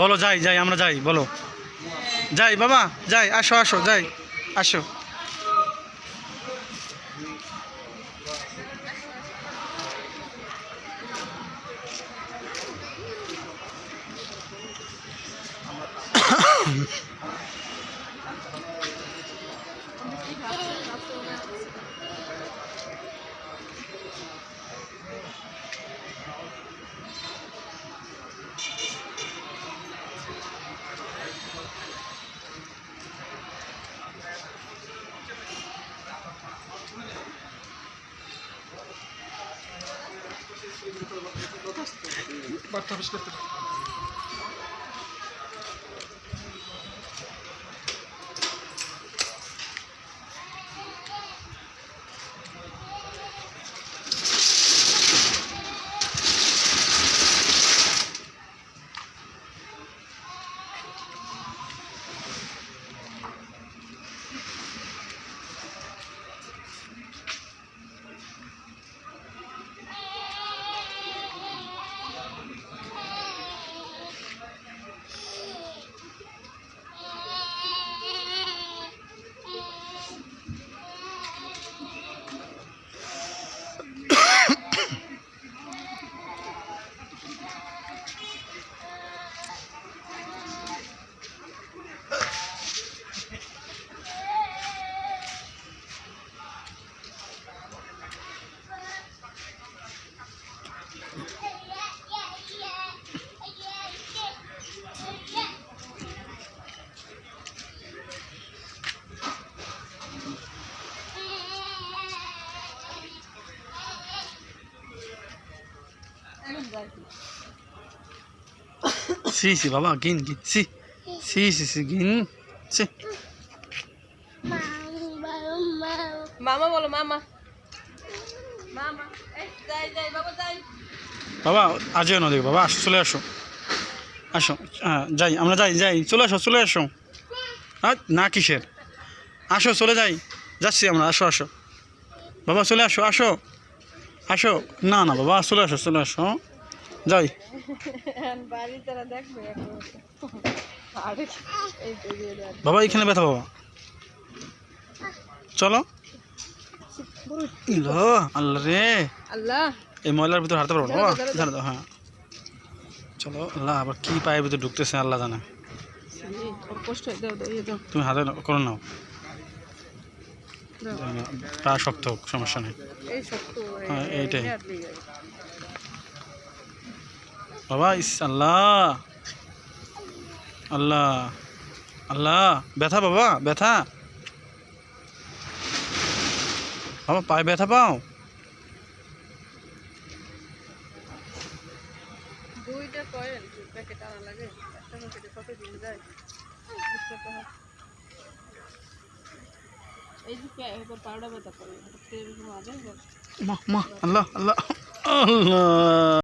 বলো যাই যাই আমরা যাই বলো। যাই বাবা যাই আসো আসো যাই আসো। Bak tabii সি সি বাবা গিন গিন সি। সি সি সি গিন সি। মামা বলো মামা। মামা যাই যাই বাবা যাই। বাবা আজও না দেখো বাবা আসো চলে আসো। আসো হ্যাঁ যাই আমরা যাই যাই চলে আসো চলে আসো। হ্যাঁ না কিসের? আসো চলে যাই। যাচ্ছি আমরা আসো আসো। বাবা চলে আসো আসো। আসো না না বাবা চলে আসো চলে আসো। যাই। বাবা এখানে ব্যথা বাবা। চলো। আল্লাহ রে। আল্লাহ। এই ময়লার ভিতর হাঁটতে পারব বাবা? হ্যাঁ। চলো আল্লাহ আবার কি পায়ের ভিতরে ঢুকতেছে আল্লাহ জানে। তুমি হাতে করে নাও। পা শক্ত হোক সমস্যা নেই। হ্যাঁ, এইটাই। বাবা ইস আল্লাহ। আল্লাহ। আল্লাহ। ব্যথা বাবা ব্যথা। বাবা পায়ে ব্যথা পাও? আল্লাহ আল্লাহ আল্লাহ।